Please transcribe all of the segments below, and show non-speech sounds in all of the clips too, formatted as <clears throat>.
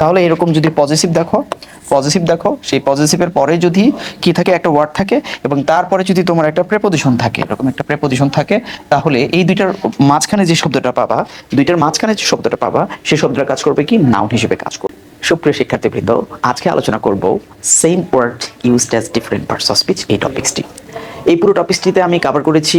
তাহলে এরকম যদি পজিটিভ দেখো পজিটিভ দেখো, সেই পজিটিভের পরে যদি কি থাকে, একটা ওয়ার্ড থাকে, এবং তারপরে যদি তোমার একটা প্রেপোজিশন থাকে, এরকম একটা প্রেপোজিশন থাকে, তাহলে এই দুইটার মাঝখানে যে শব্দটা পাবা, দুইটার মাঝখানে যে শব্দটা পাবা সেই শব্দটা কাজ করবে কি? নাউন হিসেবে কাজ করবে। সুপ্রিয় শিক্ষার্থীবৃন্দ, আজকে আলোচনা করব same word used as different parts of speech এই টপিক্সটি এই পুরো টপিকসটিতে আমি কভার করেছি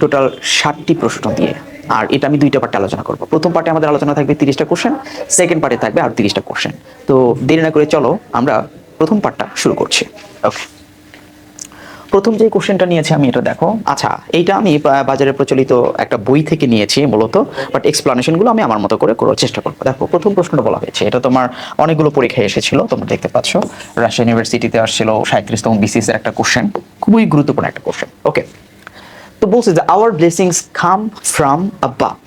টোটাল ষাটটি প্রশ্ন দিয়ে। আর এটা আমি দুইটা পার্টে আলোচনা করব। প্রথম পার্টে আমাদের আলোচনা থাকবে তিরিশটা কোশ্চেন সেকেন্ড পার্টে থাকবে আর তিরিশটা কোশ্চেন তো দেরি না করে চলো, আমরা প্রথম পার্টটা শুরু করছি। ওকে প্রথম যে কোশ্চেনটা নিয়েছি আমি, এটা দেখো। আচ্ছা এইটা আমি বাজারে প্রচলিত একটা বই থেকে নিয়েছি মূলত বাট এক্সপ্লানেশনগুলো আমি আমার মতো করে করার চেষ্টা করব। দেখো, প্রথম প্রশ্নটা বলা হয়েছে, এটা তোমার অনেকগুলো পরীক্ষায় এসেছিল, তোমরা দেখতে পাচ্ছ। রাজশাহী ইউনিভার্সিটিতে আসছিল সাঁত্রিশতম বিসিএস এর একটা কোশ্চেন খুবই গুরুত্বপূর্ণ একটা কোশ্চেন ওকে তো বলছে যে our blessings come from above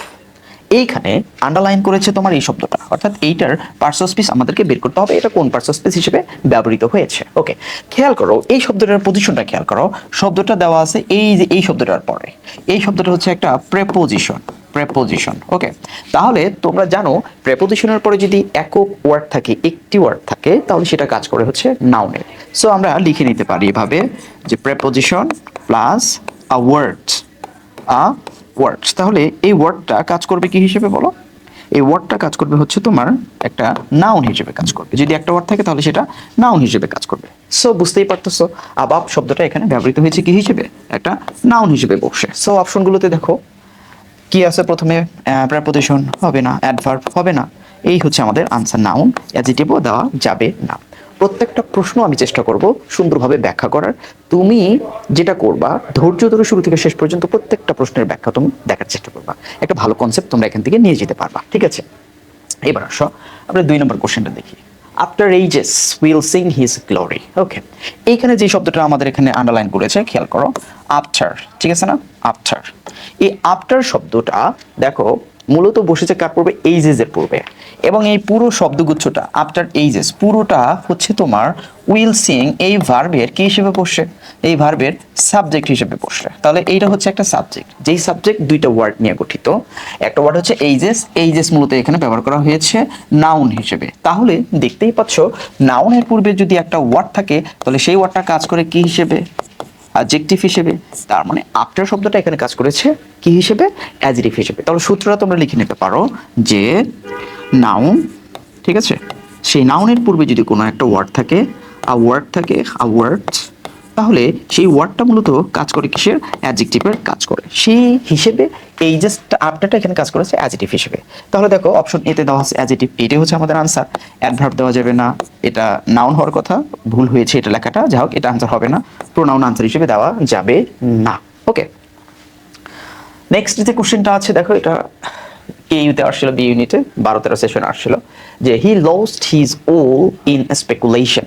এইখানে আন্ডারলাইন করেছে তোমার এই শব্দটা। অর্থাৎ এইটার পার্সো স্পিচ আমাদেরকে বের করতে হবে। এটা কোন পার্সো স্পিচ হিসেবে ব্যবহৃত হয়েছে? ওকে খেয়াল করো, এই শব্দটার পজিশনটা খেয়াল করো। শব্দটা দেওয়া আছে এই যে, এই শব্দটার পরে। এই শব্দটা হচ্ছে একটা প্রেপোজিশন প্রেপোজিশন ওকে তাহলে তোমরা জানো প্রেপোজিশনের পরে যদি একক ওয়ার্ড থাকে, একটি ওয়ার্ড থাকে, তাহলে সেটা কাজ করে হচ্ছে নাউনের সো আমরা লিখে নিতে পারি এভাবে যে preposition plus a word a words তাহলে এই ওয়ার্ডটা কাজ করবে কি হিসেবে বলো? এই ওয়ার্ডটা কাজ করবে হচ্ছে তোমার একটা নাউন হিসেবে কাজ করবে। যদি একটা ওয়ার্ড থাকে তাহলে সেটা নাউন হিসেবে কাজ করবে। সো বুঝতেই পারতেছো? আবাব শব্দটা এখানে ব্যবহৃত হয়েছে কি হিসেবে? একটা নাউন হিসেবে বসে। সো অপশনগুলোতে দেখো। কি আছে প্রথমে? প্রেপোজিশন হবে না অ্যাডভার্ব হবে না। এই হচ্ছে আমাদের আনসার নাউন অ্যাজিটিভও দেওয়া যাবে না। প্রত্যেকটা প্রশ্ন আমি চেষ্টা করব সুন্দরভাবে ব্যাখ্যা করার। তুমি যেটা করবা, ধৈর্য ধরে শুরু থেকে শেষ পর্যন্ত প্রত্যেকটা প্রশ্নের ব্যাখ্যা তুমি দেখার চেষ্টা করবা। একটা ভালো কনসেপ্ট তোমরা এখান থেকে নিয়ে যেতে পারবা, ঠিক আছে? এবার আসো, আমরা দুই নম্বর কোশ্চেনটা দেখি। After ages will sing his glory okay এইখানে যে শব্দটা আমাদের এখানে আন্ডারলাইন করেছে, খেয়াল করো আফটার ঠিক আছে না? আফটার এই আফটার শব্দটা, দেখো মূলত বসেছে কার পূর্বে এইজেস এর পূর্বে এবং এই পুরো শব্দগুচ্ছটা আফটার এইজেস পুরোটা হচ্ছে তোমার উইল সিং এই ভার্বের কি হিসেবে বসে এই ভার্বের সাবজেক্ট হিসেবে বসে তাহলে এইটা হচ্ছে একটা সাবজেক্ট যেই সাবজেক্ট দুইটা ওয়ার্ড নিয়ে গঠিত। একটা ওয়ার্ড হচ্ছে এইজেস এইজেস মূলত এখানে ব্যবহার করা হয়েছে নাউন হিসেবে। তাহলে দেখতেই পাচ্ছ নাউনের পূর্বে যদি একটা ওয়ার্ড থাকে, তাহলে সেই ওয়ার্ডটা কাজ করে কি হিসেবে? অ্যাডজেক্টিভ হিসেবে, তার মানে আফটার শব্দটা এখানে কাজ করেছে কি হিসেবে? অ্যাডজেক্টিভ হিসেবে। তাহলে সূত্রটা তোমরা লিখে নিতে পারো যে নাউন ঠিক আছে? সেই নাউনের পূর্বে যদি কোনো একটা ওয়ার্ড থাকে আ ওয়ার্ড থাকে আ ওয়ার্ড তাহলে সেই ওয়ার্ডটা মূলত কাজ করে কিসের? অ্যাডজেক্টিভের কাজ করে। সেই হিসেবে এই জাস্ট আফটারটা এখানে কাজ করেছে অ্যাডজেক্টিভ হিসেবে। তাহলে দেখো অপশন এতে দেওয়া আছে অ্যাডজেক্টিভ এটাই হচ্ছে আমাদের আনসার অ্যাডভার্ব দেওয়া যাবে না, এটা নাউন হওয়ার কথা, ভুল হয়েছে এটা লেখাটা, যাই হোক, এটা আনসার হবে না। প্রোনাউন আনসার হিসেবে দেওয়া যাবে না। ওকে নেক্সট যে কোশ্চেনটা আছে, দেখো, এটা কে ইউতে আসছিল বি ইউনিটে বারো তেরো সেশন আসছিল, যে he lost his all in speculation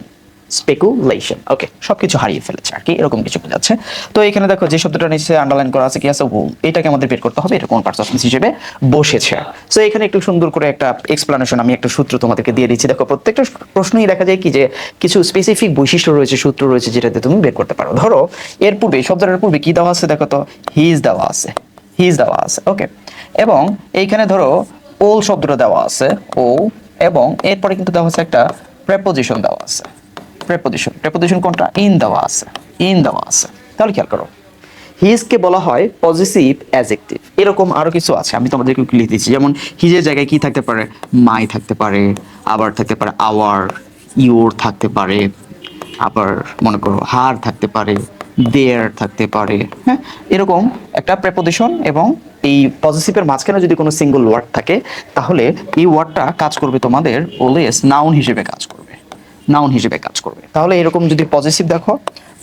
speculation okay সবকিছু হারিয়ে ফেলেছে আর কি, এরকম কিছু বোঝাচ্ছে তো এখানে দেখো, যে শব্দটা নিচে আন্ডারলাইন করা আছে, কি আছে? ওল এটাকে আমাদের বের করতে হবে, এটা কোন পার্টস অফ হিসেবে বসেছে। সো এখানে একটু সুন্দর করে একটা এক্সপ্লানেশন আমি একটা সূত্র তোমাদেরকে দিয়ে দিচ্ছি। দেখো, প্রত্যেকটা প্রশ্নই দেখা যায় কি যে, কিছু স্পেসিফিক বৈশিষ্ট্য রয়েছে, সূত্র রয়েছে, যেটাতে তুমি বের করতে পারো। ধরো, এর পূর্বে শব্দটার পূর্বে কি দেওয়া আছে দেখো তো? হিজ দেওয়া আছে। হিজ দেওয়া আছে ওকে এবং এইখানে ধরো ওল শব্দটা দেওয়া আছে ও এবং এরপরে কিন্তু দেওয়া আছে একটা প্রেপোজিশন দেওয়া আছে। প্রেপোজিশন প্রেপোজিশন কোনটা? ইন দেওয়া আছে ইন দেওয়া আছে তাহলে খেয়াল করো। হিজকে বলা হয় পজিটিভ অ্যাজেক্টিভ এরকম আরও কিছু আছে। আমি তোমাদেরকে লিখে দিচ্ছি। যেমন হিজের জায়গায় কি থাকতে পারে? মাই থাকতে পারে। আবার থাকতে পারে আওয়ার ইউর থাকতে পারে। আবার মনে করো হার থাকতে পারে। দেয়ার থাকতে পারে। হ্যাঁ? এরকম একটা প্রেপোজিশন এবং এই পজিটিভের মাঝখানে যদি কোনো সিঙ্গল ওয়ার্ড থাকে, তাহলে এই ওয়ার্ডটা কাজ করবে তোমাদের অলওয়েজ নাউন হিসেবে কাজ করবে। নাউন হিসেবে কাজ করবে। তাহলে এরকম যদি পজিটিভ দেখো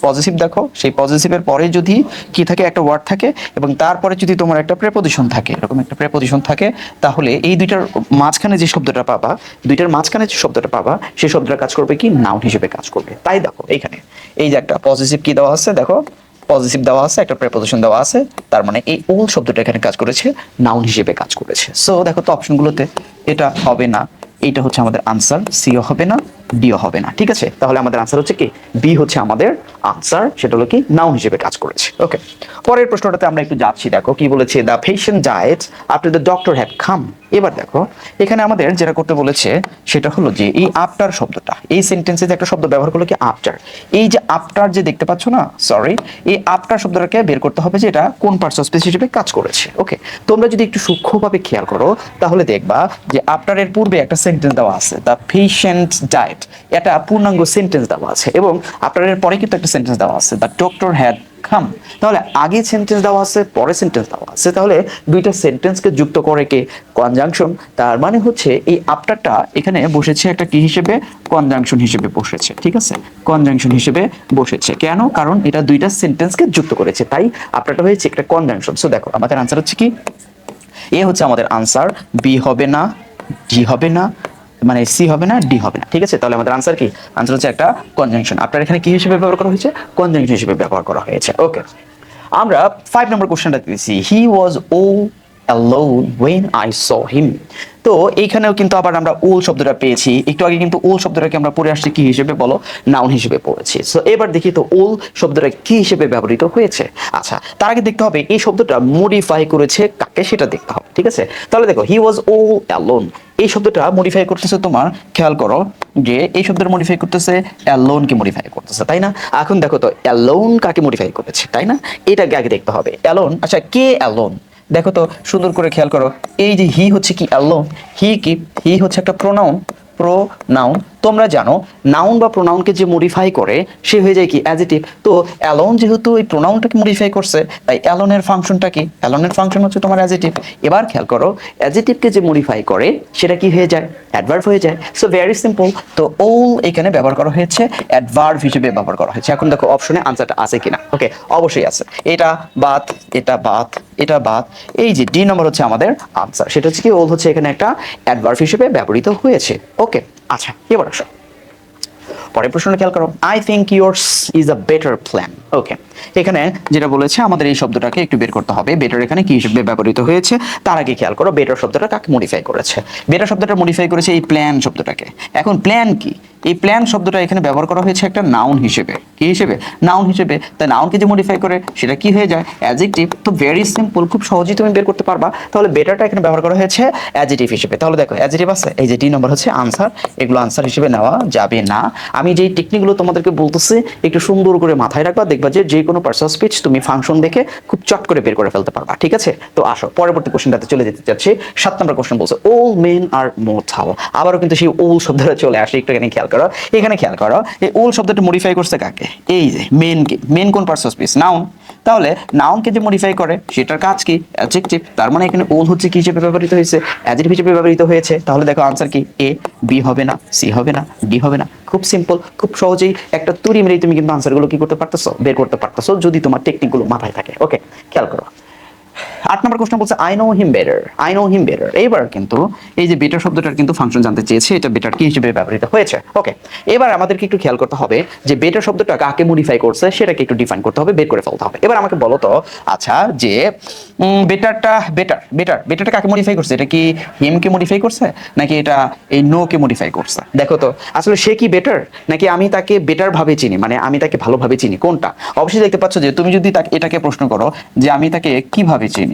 পজিটিভ দেখো, সেই পজিটিভের পরে যদি কি থাকে, একটা ওয়ার্ড থাকে এবং তারপরে যদি তোমার একটা প্রেপোজিশন থাকে, এরকম একটা প্রেপোজিশন থাকে, তাহলে এই দুইটার মাঝখানে যে শব্দটা পাবা, দুইটার মাঝখানে যে শব্দটা পাবা, সেই শব্দটা কাজ করবে কি? নাউন হিসেবে কাজ করবে। তাই দেখো, এইখানে। এই যে একটা পজিটিভ কি দেওয়া আছে, দেখো পজিটিভ দেওয়া আছে, একটা প্রেপোজিশন দেওয়া আছে, তার মানে এই ওল শব্দটা এখানে কাজ করেছে নাউন হিসেবে কাজ করেছে। সো দেখো তো অপশনগুলোতে এটা হবে না এটা হচ্ছে আমাদের আনসার সিও হবে না ডিও হবে না, ঠিক আছে? তাহলে আমাদের আনসার হচ্ছে কি? বি হচ্ছে আমাদের আনসার সেটা হলো কি? নাউন হিসেবে কাজ করেছে। ওকে পরের প্রশ্নটাতে আমরা একটু যাচ্ছি, দেখো, কি বলেছে? The patient died after the doctor had come এবার দেখো, এখানে আমাদের যেটা করতে বলেছে, সেটা হলো যে এই আফটার শব্দটা, এই সেন্টেন্সে যে একটা শব্দ ব্যবহার করল কি? আফটার এই যে আফটার যে দেখতে পাচ্ছ না? সরি এই আফটার শব্দটাকে বের করতে হবে যে এটা কোন পার্টস অফ স্পিচ হিসেবে কাজ করেছে। ওকে তোমরা যদি একটু সূক্ষ্মভাবে খেয়াল করো, তাহলে দেখবা যে আফটারের পূর্বে একটা সেন্টেন্স দেওয়া আছে দ্য পেশেন্ট ডায়েট এটা পূর্ণাঙ্গ সেন্টেন্স দেওয়া আছে এবং আফটারের পরে কিন্তু একটা সেন্টেন্স দেওয়া আছে দ্য ডক্টর হ্যাড খাম তাহলে আগে সেন্টেন্স দেওয়া আছে, পরে সেন্টেন্স দেওয়া আছে। তাহলে দুইটা সেন্টেন্সকে যুক্ত করে কে? কনজাংশন তার মানে হচ্ছে এই আফটারটা এখানে বসেছে একটা কি হিসেবে? কনজাংশন হিসেবে বসেছে, ঠিক আছে? কনজাংশন হিসেবে বসেছে। কেন? কারণ এটা দুইটা সেন্টেন্সকে যুক্ত করেছে। তাই আফটারটা হয়েছে একটা কনজাংশন সো দেখো, আমাদের আনসার হচ্ছে কি? এ হচ্ছে আমাদের আনসার বি হবে না জি হবে না মানে সি হবে না ডি হবে না। ঠিক আছে? তাহলে আমাদের আনসার কি? আনসার হচ্ছে একটা কনজাংশন আপনার এখানে কি হিসেবে ব্যবহার করা হয়েছে? কনজাংশন হিসেবে ব্যবহার করা হয়েছে। ওকে আমরা ফাইভ নম্বর কোশ্চেনটা দিয়েছি হি ওয়াজ ও alone when I saw him. তো এইখানেও কিন্তু আবার আমরা ওল শব্দটা পেয়েছি। একটু আগে কিন্তু ওল শব্দটাকে আমরা পড়ে আসছি কি হিসেবে বলো? নাউন হিসেবে পড়েছি। সো এবার দেখি তো ওল শব্দটা কি হিসেবে ব্যবহৃত হয়েছে। আচ্ছা তার আগে দেখতে হবে, এই শব্দটা মডিফাই করেছে কাকে সেটা দেখতে হবে, ঠিক আছে? তাহলে দেখো হি ওয়াজ ও অ্যালোন এই শব্দটা মডিফাই করতেছে তোমার, খেয়াল করো যে এই শব্দটা মডিফাই করতেছে অ্যালোন কে মডিফাই করতেছে, তাই না? এখন দেখো তো অ্যালোন কাকে মডিফাই করেছে, তাই না? এটাকে আগে দেখতে হবে। অ্যালোন আচ্ছা কে অ্যালোন দেখো তো, সুন্দর করে খেয়াল করো। এই যে হি হচ্ছে কি অ্যালোন হি কি? হি হচ্ছে একটা প্রোনাউন প্রোনাউন তোমরা জানো নাউন বা প্রোনাউনকে যে মডিফাই করে, সে হয়ে যায় কি অ্যাজিটিভ তো অ্যালোন যেহেতু এই প্রোনাউনটাকে মডিফাই করছে, তাই অ্যালোনের ফাংশনটা কি? অ্যালোনের ফাংশন হচ্ছে তোমার অ্যাজিটিভ এবার খেয়াল করো অ্যাজিটিভকে যে মডিফাই করে, সেটা কি হয়ে যায়? অ্যাডভার্ভ হয়ে যায়। সো ভেরি সিম্পল তো ওল এখানে ব্যবহার করা হয়েছে অ্যাডভার্ভ হিসেবে ব্যবহার করা হয়েছে। এখন দেখো অপশনে আনসারটা আছে কিনা? ওকে অবশ্যই আছে। এটা বাদ এটা বাদ এটা বাদ। এই যে ডি নম্বর হচ্ছে আমাদের আনসার সেটা হচ্ছে কি ওল হচ্ছে এখানে একটা অ্যাডভার্ভ হিসেবে ব্যবহৃত হয়েছে। ওকে আচ্ছা এবার আসো পরের প্রশ্ন খেয়াল করো। I think yours is a better plan okay এখানে যেটা বলেছে, আমাদের এই শব্দটাকে একটু বের করতে হবে। বেটার এখানে কি হিসেবে ব্যবহৃত হয়েছে? তার আগে খেয়াল করো, বেটার শব্দটা কাকে মডিফাই করেছে? বেটার শব্দটা মডিফাই করেছে এই প্ল্যান শব্দটাকে। এখন প্ল্যান কি? এই প্ল্যান শব্দটা এখানে ব্যবহার করা হয়েছে একটা নাউন হিসেবে। কি হিসেবে? নাউন হিসেবে। তাই নাউনকে যে মডিফাই করে, সেটা কি হয়ে যায়? অ্যাজেক্টিভ তো ভেরি সিম্পল খুব সহজেই তুমি বের করতে পারবা। তাহলে বেটারটা এখানে ব্যবহার করা হয়েছে অ্যাজেটিভ হিসেবে। তাহলে দেখো অ্যাজেটিভ আছে, এই যে ডি নম্বর হচ্ছে আনসার এগুলো আনসার হিসেবে নেওয়া যাবে না। আমি যেই টেকনিকগুলো তোমাদেরকে বলতেছি, একটু সুন্দর করে মাথায় রাখবা, দেখবা যে যে কোনো পার্সন স্পিচ তুমি ফাংশন দেখে খুব চট করে বের করে ফেলতে পারবা, ঠিক আছে? তো আসো, পরবর্তী কোশ্চেনটাতে চলে যেতে চাচ্ছি। সাত নম্বর কোশ্চেন বলছে ওল মেন আর মোথাল আবারও কিন্তু সেই ওল শব্দটা চলে আসে, একটু এখানে খেয়াল করো। এখানে খেয়াল করো, এই ওল শব্দটা মডিফাই করছে কাকে? এই যে মেনকে মেন কোন পার্সন স্পিচ নাউন তাহলে নাউনকে যে মডিফাই করে, সেটার কাজ কি? অ্যাডজেক্টিভ তার মানে এখানে ওল হচ্ছে কি হিসেবে ব্যবহৃত হয়েছে? অ্যাডজেক্টিভ হিসেবে ব্যবহৃত হয়েছে। তাহলে দেখো আনসার কি? এ বি হবে না সি হবে না ডি হবে না। খুব সিম্পল খুব সহজেই একটা তুরি মেরেই তুমি কিন্তু আনসারগুলো কি করতে পারতেছো? বের করতে পারতেছো, যদি তোমার টেকনিকগুলো মাথায় থাকে ওকে খেয়াল করো। আট নম্বর কোশ্চেন বলছে I know him better I know him better এবার কিন্তু এই যে বেটার শব্দটার কিন্তু ফাংশন জানতে চেয়েছে, এটা বেটার কি হিসেবে ব্যবহৃত হয়েছে? ওকে এবার আমাদেরকে একটু খেয়াল করতে হবে যে বেটার শব্দটা কাকে মডিফাই করছে, সেটাকে একটু ডিফাইন করতে হবে, বের করে ফেলতে হবে। এবার আমাকে বলো তো আচ্ছা যে বেটারটা বেটার বেটার বেটারটা কাকে মডিফাই করছে? এটা কি হিমকে মডিফাই করছে, নাকি এটা এই নো কে মডিফাই করছে? দেখো তো, আসলে সে কি বেটার নাকি আমি তাকে বেটার ভাবে চিনি? মানে আমি তাকে ভালোভাবে চিনি, কোনটা? অবশ্যই দেখতে পাচ্ছ যে তুমি যদি তাকে, এটাকে প্রশ্ন করো যে আমি তাকে কীভাবে চিনি?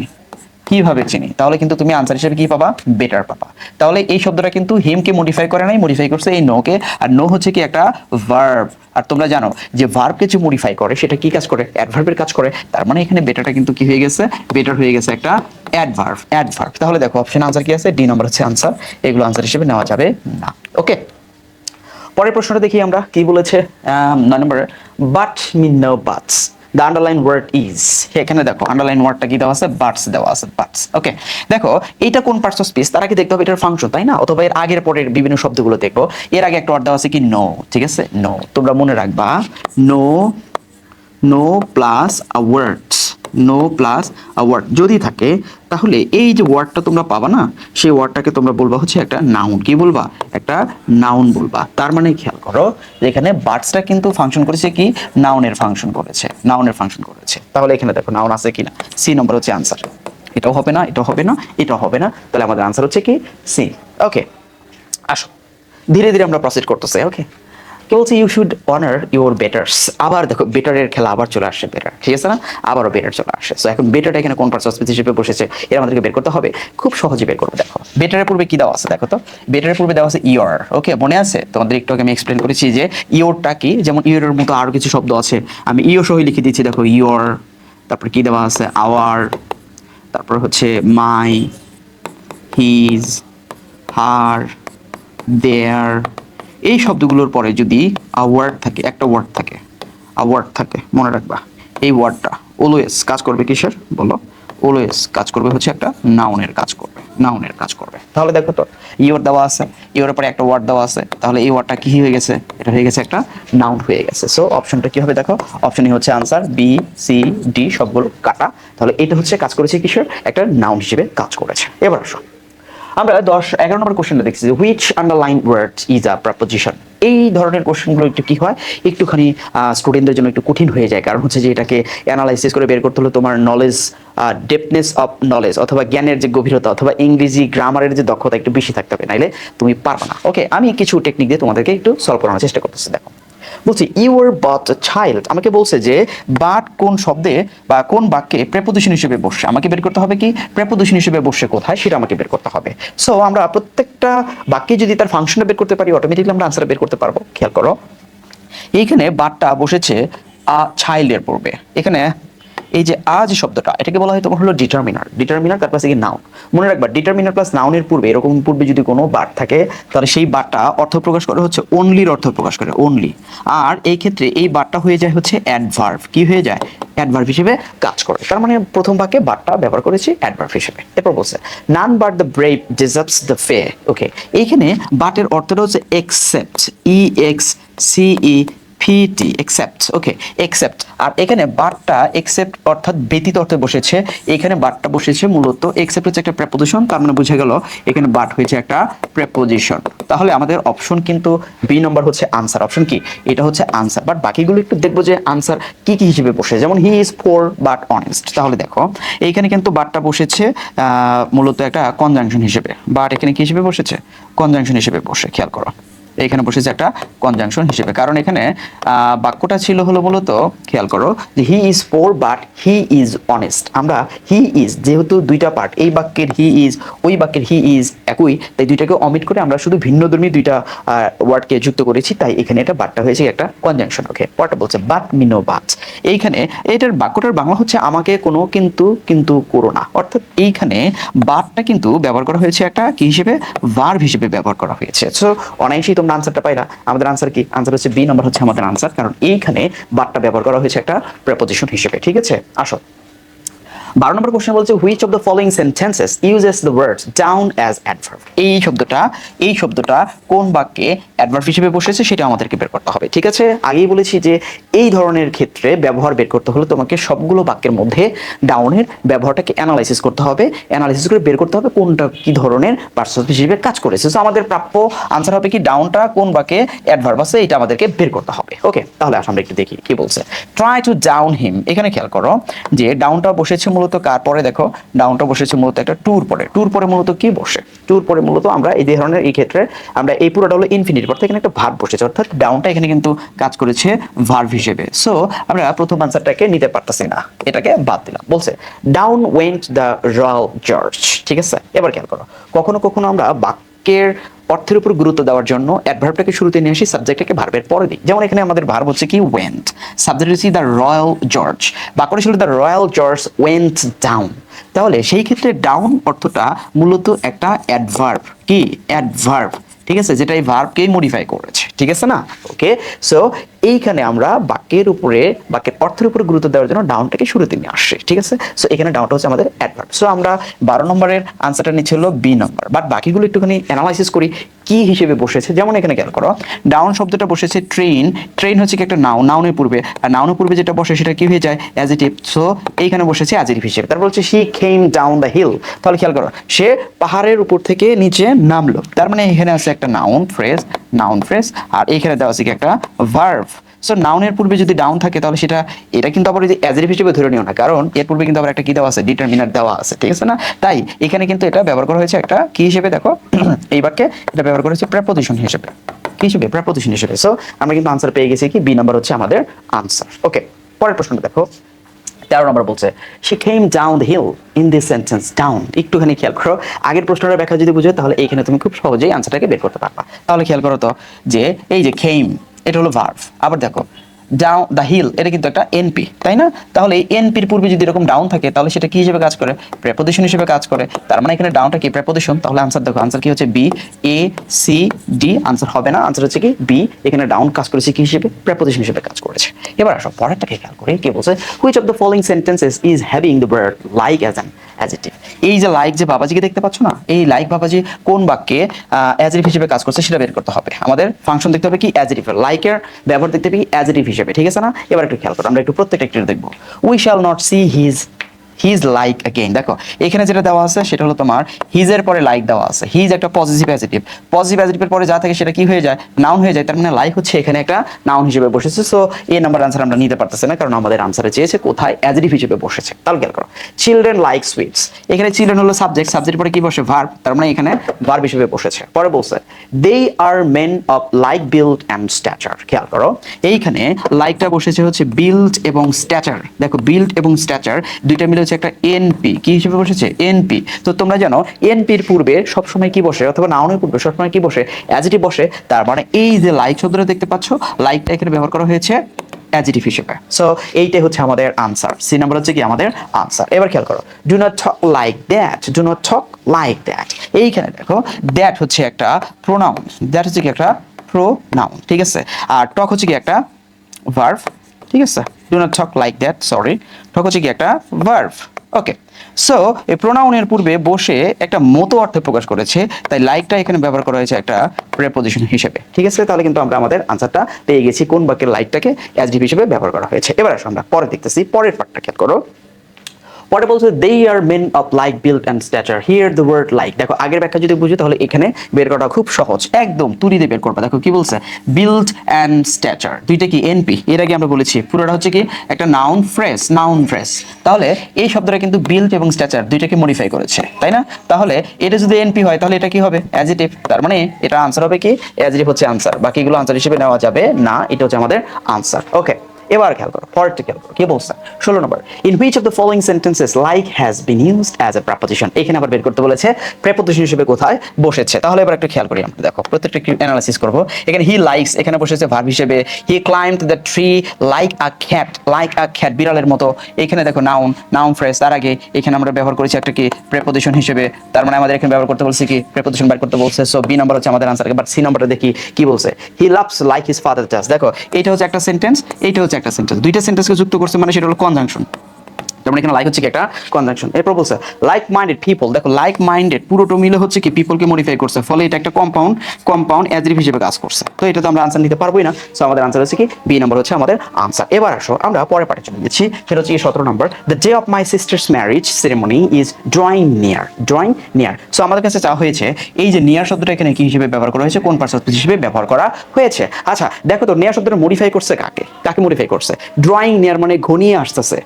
কীভাবে চিনি? তাহলে কিন্তু তুমি আনসার হিসেবে কি পাবা? বেটার পাবা। তাহলে এই শব্দটা কিন্তু হিমকে মডিফাই করে নাই মডিফাই করছে এই নোকে আর নো হচ্ছে কি একটা ভার্ব আর তোমরা জানো যে ভার্বকে যে মডিফাই করে, সেটা কি কাজ করে? অ্যাডভার্বের কাজ করে। তার মানে এখানে বেটারটা কিন্তু কি হয়ে গেছে? বেটার হয়ে গেছে একটা অ্যাডভার্ব অ্যাডভার্ব তাহলে দেখো অপশন আনসার কি আছে? ডি নম্বর হচ্ছে আনসার এগুলো আনসার হিসেবে নেওয়া যাবে না। ওকে পরের প্রশ্নটা দেখি আমরা। কি বলেছে? নয় নম্বরে but me no buts the underline word is এখানে দেখো আন্ডারলাইন ওয়ার্ডটা কি দেওয়া আছে? বাটস দেওয়া আছে বাটস ওকে দেখো এটা কোন পার্টস অফ স্পিচ তার আগে দেখতে হবে এটার ফাংশন তাই না? অথবা এর আগের পরের বিভিন্ন শব্দগুলো দেখব। এর আগে একটা ওয়ার্ড দেওয়া আছে কি? নো ঠিক আছে? নো তোমরা মনে রাখবা no no plus a words no plus word যদি থাকে, তাহলে এই যে ওয়ার্ডটা তোমরা পাবা না, সেই ওয়ার্ডটাকে তোমরা বলবা হচ্ছে একটা নাউন কি বলবা? একটা নাউন বলবা। তার মানে খেয়াল করো এখানে বার্ডসটা কিন্তু ফাংশন করেছে কি? নাউনের ফাংশন করেছে। নাউনের ফাংশন করেছে। তাহলে এখানে দেখো নাউন আছে কিনা? সি নম্বর হচ্ছে আনসার এটাও হবে না, এটাও হবে না, এটাও হবে না। তাহলে আমাদের আনসার হচ্ছে কি? সি ওকে আসো। ধীরে ধীরে আমরা প্রসিড করতেছি ওকে বলছে you should honour your betters আবার দেখো বেটারের খেলা আবার চলে আসছে বেটার ঠিক আছে না? আবারও বেটার চলে আসছে। সো এখন বেটারটা এখানে কোন পার্টস স্পিচ হিসেবে বসেছে এটা আমাদেরকে বের করতে হবে। খুব সহজে বের করব, দেখো। বেটারের পূর্বে কি দেওয়া আছে, দেখো তো? বেটারের পূর্বে দেওয়া আছে ইয়র ওকে মনে আছে? তোমাদের একটু আগে আমি এক্সপ্লেন করেছি যে ইয়রটা কি? যেমন ইয়রের মতো আরও কিছু শব্দ আছে। আমি ইয়ো সহ লিখে দিচ্ছি দেখো ইয়র তারপর কি দেওয়া আছে? আওয়ার তারপর হচ্ছে মাই হিজ হার দেয়ার এই শব্দগুলোর পরে যদি আ ওয়ার্ড থাকে, একটা ওয়ার্ড থাকে আ ওয়ার্ড থাকে, মনে রাখবা, এই ওয়ার্ডটা অলওয়েজ কাজ করবে কিসের? বলো অলওয়েজ কাজ করবে হচ্ছে একটা নাউনের কাজ করবে নাউনের কাজ করবে। তাহলে দেখো তো ইওর দেওয়া আছে ইওর পরে একটা ওয়ার্ড দেওয়া আছে, তাহলে এই ওয়ার্ডটা কি হয়ে গেছে? এটা হয়ে গেছে একটা নাউন হয়ে গেছে। সো অপশনটা কি হবে দেখো? অপশনই হচ্ছে আনসার বি সি ডি সবগুলো কাটা। তাহলে এটা হচ্ছে কাজ করেছে কিসের? একটা নাউন হিসেবে কাজ করেছে। এবার আসো। আমরা দশ, এগারো নম্বর কোশ্চেনটা দেখছি যে which underline word is a preposition এই ধরনের কোশ্চেনগুলো একটু কি হয়? একটুখানি স্টুডেন্টদের জন্য একটু কঠিন হয়ে যায়। কারণ হচ্ছে যে এটাকে অ্যানালাইসিস করে বের করতে হলে তোমার নলেজ ডেপনেস অফ নলেজ অথবা জ্ঞানের যে গভীরতা অথবা ইংরেজি গ্রামারের যে দক্ষতা একটু বেশি থাকতে হবে। নাইলে তুমি পারবে না। ওকে আমি কিছু টেকনিক দিয়ে তোমাদেরকে একটু সলভ করানোর চেষ্টা করতেছি। দেখো। বলছি ইউর বাট চাইল্ড আমাকে বলছে যে বাট কোন শব্দে বা কোন বাক্যে প্রেপোজিশন হিসেবে বসে আমাকে বের করতে হবে কি? প্রেপোজিশন হিসেবে বসে কোথায়? সেটা আমাকে বের করতে হবে। সো আমরা প্রত্যেকটা বাক্যে যদি তার ফাংশনটা বের করতে পারি অটোমেটিকলি আমরা আনসার বের করতে পারব। খেয়াল করো। এইখানে বাটটা বসেছে আ চাইল্ডের পূর্বে। এখানে এই যে আ যে শব্দটা, এটাকে বলা হয় তোমার হলো ডিটারমিনার ডিটারমিনার তার পাশে নাউন মনে রাখবা ডিটারমিনার প্লাস নাউনের পূর্বে, এরকম পূর্বে যদি কোনো বাট থাকে, তাহলে সেই বাটটা অর্থ প্রকাশ করে হচ্ছে অনলির অর্থ প্রকাশ করে অনলি আর এই ক্ষেত্রে এই বাটটা হয়ে যায় হচ্ছে অ্যাডভার্ভ কি হয়ে যায়? অ্যাডভার্ভ হিসেবে কাজ করে। তার মানে প্রথম বাক্যে বাটটা ব্যবহার করেছি অ্যাডভার্ভ হিসেবে। এরপর বলছে none but the brave deserves the fair okay এইখানে বাটের অর্থটা হচ্ছে except E X C P T except okay except আর এখানে বারটা একসেপ্ট অর্থাৎ ব্যতীত অর্থে বসেছে। এখানে বারটা বসেছে মূলত একসেপ্ট হচ্ছে একটা প্রেপোজিশন তার মানে বুঝে গেল এখানে বাট হয়েছে একটা প্রেপোজিশন তাহলে আমাদের অপশন কিন্তু বি নম্বর হচ্ছে আনসার অপশন কি? এটা হচ্ছে আনসার বাট বাকিগুলো একটু দেখব যে আনসার কি কি হিসেবে বসে। যেমন he is poor but honest তাহলে দেখো, এইখানে কিন্তু বাটটা বসেছে মূলত একটা কনজাংশন হিসেবে। বাট এখানে কি হিসেবে বসেছে? কনজাংশন হিসেবে বসে, খেয়াল করো। এখানে বসেছে একটা কনজাংশন হিসেবে। কারণ এখানে বাক্যটা ছিল হলো মূলত, খেয়াল করো, যে he is poor but he is honest আমরা হি ইজ যেহেতু দুইটা পার্ট এই বাক্যের হি ইজ ওই বাক্যের হি ইজ একই, তাই দুইটাকে অমিট করে আমরা শুধু ভিন্নধর্মী দুইটা ওয়ার্ডকে যুক্ত করেছি, তাই এখানে এটা বাটটা হয়েছে একটা কনজাংশন ওকে পরটা বলছে বাট মিনো বাট এইখানে এটার বাক্যটার বাংলা হচ্ছে, আমাকে কোনো কিন্তু কিন্তু করো না। অর্থাৎ এইখানে বাটটা কিন্তু ব্যবহার করা হয়েছে একটা কি হিসেবে? ভার্ব হিসেবে ব্যবহার করা হয়েছে। সো অনায়াসেই তোমরা আনসারটা পাই না। আমাদের আনসার কি? আনসার হচ্ছে বি নম্বর হচ্ছে আমাদের আনসার কারণ এইখানে বাটটা ব্যবহার করা হয়েছে একটা প্রেপোজিশন হিসেবে, ঠিক আছে? আসো। বারো নম্বর কোশ্চেন বলছে which of the following sentences uses the words down as adverb এই শব্দটা এই শব্দটা কোন বাক্যে অ্যাডভার্ব হিসেবে বসেছে সেটা আমাদেরকে বের করতে হবে ঠিক আছে? আগেই বলেছি যে এই ধরনের ক্ষেত্রে ব্যবহার বের করতে হলে তোমাকে সবগুলো বাক্যের মধ্যে ডাউনের ব্যবহারটাকে অ্যানালাইসিস করতে হবে অ্যানালাইসিস করে বের করতে হবে কোনটা কি ধরনের পার্সন হিসেবে কাজ করেছে। So, আমাদের প্রাপ্য আনসার হবে কি ডাউনটা কোন বাক্যে অ্যাডভার্ব আছে এটা আমাদেরকে বের করতে হবে ওকে তাহলে আমরা একটু দেখি কি বলছে। ট্রাই টু ডাউন হিম এখানে খেয়াল করো যে ডাউনটা বসেছে মূলত কার পরে? দেখো ডাউনটা বসেছে মূলত একটা ট্যুর পরে। ট্যুর পরে মূলত কি বসে? ট্যুর পরে মূলত আমরা এই ধরনের, এই ক্ষেত্রে আমরা এই পুরোটা হলো ইনফিনিট অর্থাৎ এখানে একটা ভার্ব বসেছে। অর্থাৎ ডাউনটা এখানে কিন্তু কাজ করেছে ভার্ব হিসেবে। সো আমরা প্রথম আনসারটাকে নিতে পারতেছি না। এটাকে বাদ দিলাম। বলছে down went the Royal George ঠিক আছে? এবার খেয়াল করো। কখনো কখনো আমরা বাক্যের অর্থের উপর গুরুত্ব দেওয়ার জন্য অ্যাডভার্বটাকে শুরুতে নিয়ে আসি সাবজেক্টটাকে ভার্বের পরে দিই। যেমন এখানে আমাদের ভার্ব হচ্ছে কি? ওয়েন্ট সাবজেক্ট হচ্ছে দ্য রয়্যাল জর্জ বাঁকুড়া ছিল the Royal George went down তাহলে সেই ক্ষেত্রে ডাউন অর্থটা মূলত একটা অ্যাডভার্ব কি? অ্যাডভার্ব ঠিক আছে? যেটা এই ভার্বকেই মডিফাই করেছে। ঠিক আছে না? ওকে সো এইখানে আমরা বাক্যের উপরে, বাক্যের অর্থের উপরে গুরুত্ব দেওয়ার জন্য ডাউনটাকে শুরুতে নিয়ে আসছে। ঠিক আছে? সো এখানে ডাউনটা হচ্ছে আমাদের অ্যাডভার্ব সো আমরা বারো নম্বরের আনসারটা নিচ্ছে হলো বি নম্বর বাট বাকিগুলো একটুখানি অ্যানালাইসিস করি, কি হিসেবে বসেছে? যেমন এখানে খেয়াল করো ডাউন শব্দটা বসেছে ট্রেন ট্রেন হচ্ছে কি একটা নাউন নাউনের পূর্বে। আর নাউনের পূর্বে যেটা বসে, সেটা কি হয়ে যায়? অ্যাজ অ্যাজিটিভ সো এইখানে বসেছে অ্যাজিটিভ হিসেবে। তারপর হচ্ছে she came down the hill তাহলে খেয়াল করো, সে পাহাড়ের উপর থেকে নিচে নামলো। তার মানে এখানে আছে একটা নাউন ফ্রেজ নাউন ফ্রেজ আর এইখানে দেওয়া আছে কি একটা ভার্ভ সো নাউনের পূর্বে যদি ডাউন থাকে, তাহলে সেটা, এটা কিন্তু আবার অ্যাজেটিভ হিসেবে ধরে নিও না। কারণ এর পূর্বে কিন্তু আবার একটা কি দেওয়া আছে? ডিটারমিনার দেওয়া আছে, ঠিক আছে না? তাই, এখানে কিন্তু এটা ব্যবহার করা হয়েছে একটা কি হিসেবে? দেখো, <clears throat> এই বাক্যে এটা ব্যবহার করা হয়েছে প্রেপোজিশন হিসেবে। কি হিসেবে? প্রেপোজিশন হিসেবে। সো আমরা কিন্তু আনসার পেয়ে গেছি কি? বি নাম্বার হচ্ছে আমাদের আনসার ওকে পরের প্রশ্নটা দেখো। তেরো নম্বর বলছে she came down hill in this sentence down একটুখানি খেয়াল করো, আগের প্রশ্নটার ব্যাখ্যা যদি বুঝো, তাহলে এইখানে তুমি খুব সহজেই আনসারটাকে বের করতে পারবা। তাহলে খেয়াল করো তো যে, এই যে খেম এটা হলো ভার্ভ আবার দেখো ডাউন দ্য হিল এটা কিন্তু একটা এনপি তাই না? তাহলে এই এনপির পূর্বে যদি এরকম ডাউন থাকে, তাহলে সেটা কি হিসেবে কাজ করে? প্রেপোজিশন হিসেবে কাজ করে। তার মানে এখানে ডাউনটা কি? প্রেপোজিশন তাহলে আনসার দেখো আনসার কি হচ্ছে? B A C D answer হবে না। আনসার হচ্ছে কি? বি এখানে ডাউন কাজ করেছে কি হিসেবে? প্রেপোজিশন হিসেবে কাজ করেছে। এবার আসো, পরেরটাকে খেয়াল করে কি বলছে? Which of the following sentences is having the word like as an adjective এই যে লাইক যে বাবাজিকে দেখতে পাচ্ছ না? এই লাইক বাবাজি কোন বাক্যে অ্যাজেটিভ হিসেবে কাজ করছে সেটা বের করতে হবে। আমাদের ফাংশন দেখতে হবে কি? অ্যাজেটিভ লাইকের ব্যবহার দেখতে হবে কি? অ্যাজেটিভ হিসেবে, ঠিক আছে না? এবার একটু খেয়াল করো, আমরা একটু প্রত্যেকটা একটু দেখব। We shall not see his his like again দেখো, এখানে যেটা দেওয়া আছে সেটা হলো তোমার হিজের পরে লাইক দেওয়া আছে। হিজ একটা পজিটিভ অ্যাজিটিভ পজিটিভ অ্যাজিটিভের পরে যা থাকে সেটা কি হয়ে যায়? নাউন হয়ে যায়। তার মানে লাইক হচ্ছে এখানে একটা নাউন হিসেবে বসেছে। সো এই নাম্বার আনসার আমরা নিতে পারতেছি না, কারণ আমাদের আনসারে চেয়েছে কোথায়? অ্যাজিটিভ হিসেবে বসেছে। তাহলে খেয়াল করো চিলড্রেন লাইক সুইটস এখানে চিলড্রেন হলো সাবজেক্ট সাবজেক্ট পরে কি বসে? ভার্ব তার মানে এখানে ভার্ব হিসেবে বসেছে। পরে বলছে they are men of like build and stature খেয়াল করো, এইখানে লাইকটা বসেছে হচ্ছে বিল্ড এবং স্ট্যাচার দেখো বিল্ড এবং স্ট্যাচার দুইটা মিলে হচ্ছে একটা এনপি কি হিসেবে বসেছে? এনপি তো তোমরা জানো এনপির পূর্বে সবসময় কি বসে? অথবা নাউনের পূর্বে সবসময় কি বসে? অ্যাজিটিভ বসে। তার মানে এই যে লাইক শব্দটা দেখতে পাচ্ছ লাইকটা এখানে ব্যবহার করা হয়েছে অ্যাজিটিভ হিসেবে। সো এইটাই হচ্ছে আমাদের আনসার সি নাম্বার হচ্ছে কি? আমাদের আনসার এবার খেয়াল করো। Do not talk like that do not talk like that এইখানে দেখো দ্যাট হচ্ছে একটা প্রোনাউন দ্যাট হচ্ছে কি? একটা প্রোনাউন ঠিক আছে? আর টক হচ্ছে কি? একটা ভার্ভ ঠিক আছে? Do not talk like that sorry talk হচ্ছে কি একটা ভার্ভ ওকে সো এই প্রোনাউনের পূর্বে বসে একটা মতো অর্থে প্রকাশ করেছে, তাই লাইকটা এখানে ব্যবহার করা হয়েছে একটা প্রেপোজিশন হিসেবে। ঠিক আছে? তাহলে কিন্তু আমরা আমাদের আনসারটা পেয়ে গেছি কোন বাক্যের লাইকটাকে অ্যাজডিভ হিসেবে ব্যবহার করা হয়েছে। এবার আসো আমরা পরে দেখতেছি, পরের পার্টটা খেয়াল করো। পরে বলছে they are men of like build and stature here the word like দেখো, আগের ব্যাখ্যা যদি বুঝি, তাহলে এখানে বের করা খুব সহজ। একদম তুলি দিয়ে বের করবা। দেখো, কি বলছে? বিল্ড অ্যান্ড স্ট্যাচার দুইটা কি? এনপি এর আগে আমরা বলেছি, পুরোটা হচ্ছে কি? একটা নাউন ফ্রেস নাউন ফ্রেস তাহলে এই শব্দটা কিন্তু বিল্ড এবং স্ট্যাচার দুইটাকে মডিফাই করেছে, তাই না? তাহলে এটা যদি এনপি হয়, তাহলে এটা কি হবে? অ্যাজিটিভ তার মানে এটা আনসার হবে কি? অ্যাজিটিভ হচ্ছে আনসার বাকিগুলো আনসার হিসেবে নেওয়া যাবে না। এটা হচ্ছে আমাদের আনসার ওকে এবার খেয়াল করো, পরেরটা খেয়াল করো, কি বলছে ষোলো নম্বর in which of the following sentences like has been used as a preposition এখানে আবার বের করতে বলেছে প্রেপোজিশন হিসেবে কোথায় বসেছে। তাহলে এবার একটু খেয়াল করি আমরা, দেখো, প্রত্যেকটা অ্যানালাইসিস করব। এখানে হি লাইকস এখানে বসেছে ভার্ব হিসেবে he climb the tree like a cat like a cat বিড়ালের মতো। এখানে দেখো নাউন নাউন ফ্রেজ তার আগে এখানে আমরা ব্যবহার করেছি একটা কি প্রেপোজিশন হিসেবে। তার মানে আমাদের এখানে ব্যবহার করতে বলছে কি প্রেপোজিশন বার করতে বলছে। সো বি নাম্বার হচ্ছে আমাদের আনসার বাট সি নাম্বারটা দেখি, কি বলছে? He loves like his father does দেখো এটা হচ্ছে একটা সেন্টেন্স এইটা হচ্ছে একটা সেন্টেন্স দুইটা সেন্টেন্সকে যুক্ত করছে মানে সেটা হলো কনজাংশন যেমন এখানে লাইক হচ্ছে কি একটা কনজাংশন এরপর বলছে লাইক মাইন্ডেড পিপল দেখো লাইক মাইন্ডেড পুরোটা মিলে হচ্ছে কি পিপলকে মডিফাই করছে, ফলে এটা একটা কম্পাউন্ড কম্পাউন্ড অ্যাজরিভ হিসেবে কাজ করছে। তো এটা তো আমরা আনসার নিতে পারবোই না। সো আমাদের আনসার হচ্ছে কি বি নাম্বার হচ্ছে আমাদের আনসার এবার আসো, আমরা পরে পারে চলে গেছি, সেটা হচ্ছে সতেরো নম্বর the day of my sister's marriage ceremony is drawing near drawing near so আমাদের কাছে চাওয়া হয়েছে, এই যে নিয়ার শব্দটা এখানে কি হিসেবে ব্যবহার করা হয়েছে, কোন পার্সেন্ট হিসেবে ব্যবহার করা হয়েছে? আচ্ছা দেখো তো নিয়ার শব্দটা মডিফাই করছে কাকে? কাকে মডিফাই করছে? ড্রয়িং নিয়ার মানে ঘনিয়ে আসতেছে।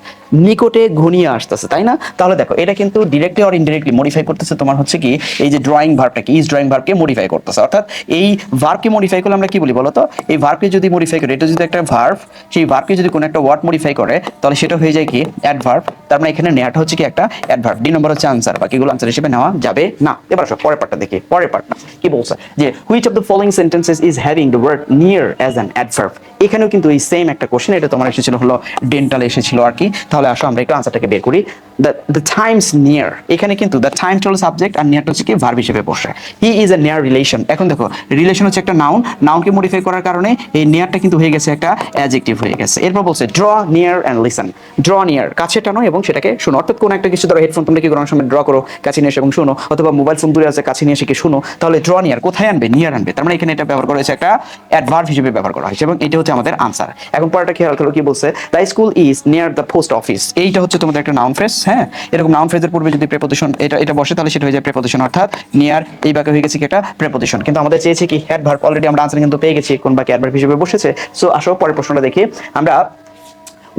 নিকটে ঘনিয়ে আসতেছে, তাই না? তাহলে দেখো, এটা কিন্তু ডিরেক্টলি অর ইনডিরেক্টলি মডিফাই করতেছে, তোমার হচ্ছে কি, এই যে ড্রয়িং ভার্বটাকে ইজ ড্রয়িং ভার্বকে মডিফাই করতেছে। অর্থাৎ এই ভার্বকে মডিফাই করলে আমরা কি বলি বলো তো এই ভার্বকে যদি মডিফাই করে, এটা যদি একটা ভার্ব সেই ভার্বকে যদি কোনো একটা ওয়ার্ড মডিফাই করে, তাহলে সেটা হয়ে যায় কি অ্যাডভার্ব তার মানে এখানে নেয়াটা হচ্ছে কি একটা অ্যাডভার্ব ডি নম্বর হচ্ছে আনসার বাকিগুলো আনসার হিসেবে নেওয়া যাবে না। এবার আসো, পরের পার্টটা দেখি, পরের পার্টটা কি বলছে? যে which of the following sentences is having the word near as an adverb এখানেও কিন্তু এই সেম একটা কোশ্চেন এটা তোমার এসেছিল হলো ডেন্টাল এসেছিল আর কি। তাহলে আসো, আমরা একটু আনসারটাকে বের করি। দ্য দ্য টাইমস নিয়ার এখানে কিন্তু দ্য টাইমস হলো সাবজেক্ট আর নিয়ারটা হচ্ছে কি ভার্ব হিসেবে বসে। He is a near relation এখন দেখো রিলেশন হচ্ছে একটা নাউন নাউনকে মডিফাই করার কারণে এই নিয়ারটা কিন্তু হয়ে গেছে একটা অ্যাডজেক্টিভ হয়ে গেছে। এরপর বলছে draw near and listen draw near কাছে টানো এবং সেটাকে শোনো। অর্থাৎ কোনো একটা কিছু ধরো হেডফোন তোমরা কি কোনো সময় ড্র করো, কাছে নিয়ে এসে এবং শোনো, অথবা মোবাইল ফোন দূরে আছে, কাছে নিয়ে এসে কি শোনো, তাহলে ড্র নিয়ার কোথায় আনবে? নিয়ার আনবে। তার মানে এখানে এটা ব্যবহার করা হয়েছে একটা অ্যাডভার্ব হিসেবে ব্যবহার করা হয়েছে এবং এটা হচ্ছে আমাদের আনসার এখন পরেরটা খেয়াল করো কি বলছে the school is near the post office এইটা হচ্ছে তোমাদের একটা নাউন ফ্রেজ হ্যাঁ? এরকম নাউন ফ্রেজের পূর্বে যদি প্রেপোজিশন এটা এটা বসে, তাহলে সেটা হয়ে যায় প্রেপোজিশন অর্থাৎ নিয়ার এই বাক্যে হয়ে গেছে কি এটা প্রেপোজিশন কিন্তু আমাদের চেয়েছে কি অ্যাডভার্ব অলরেডি আমরা আনসার কিন্তু পেয়ে গেছি, কোন বাক্যে অ্যাডভার্ব হিসেবে বসেছে। সো আসো, পরের প্রশ্নটা দেখি। আমরা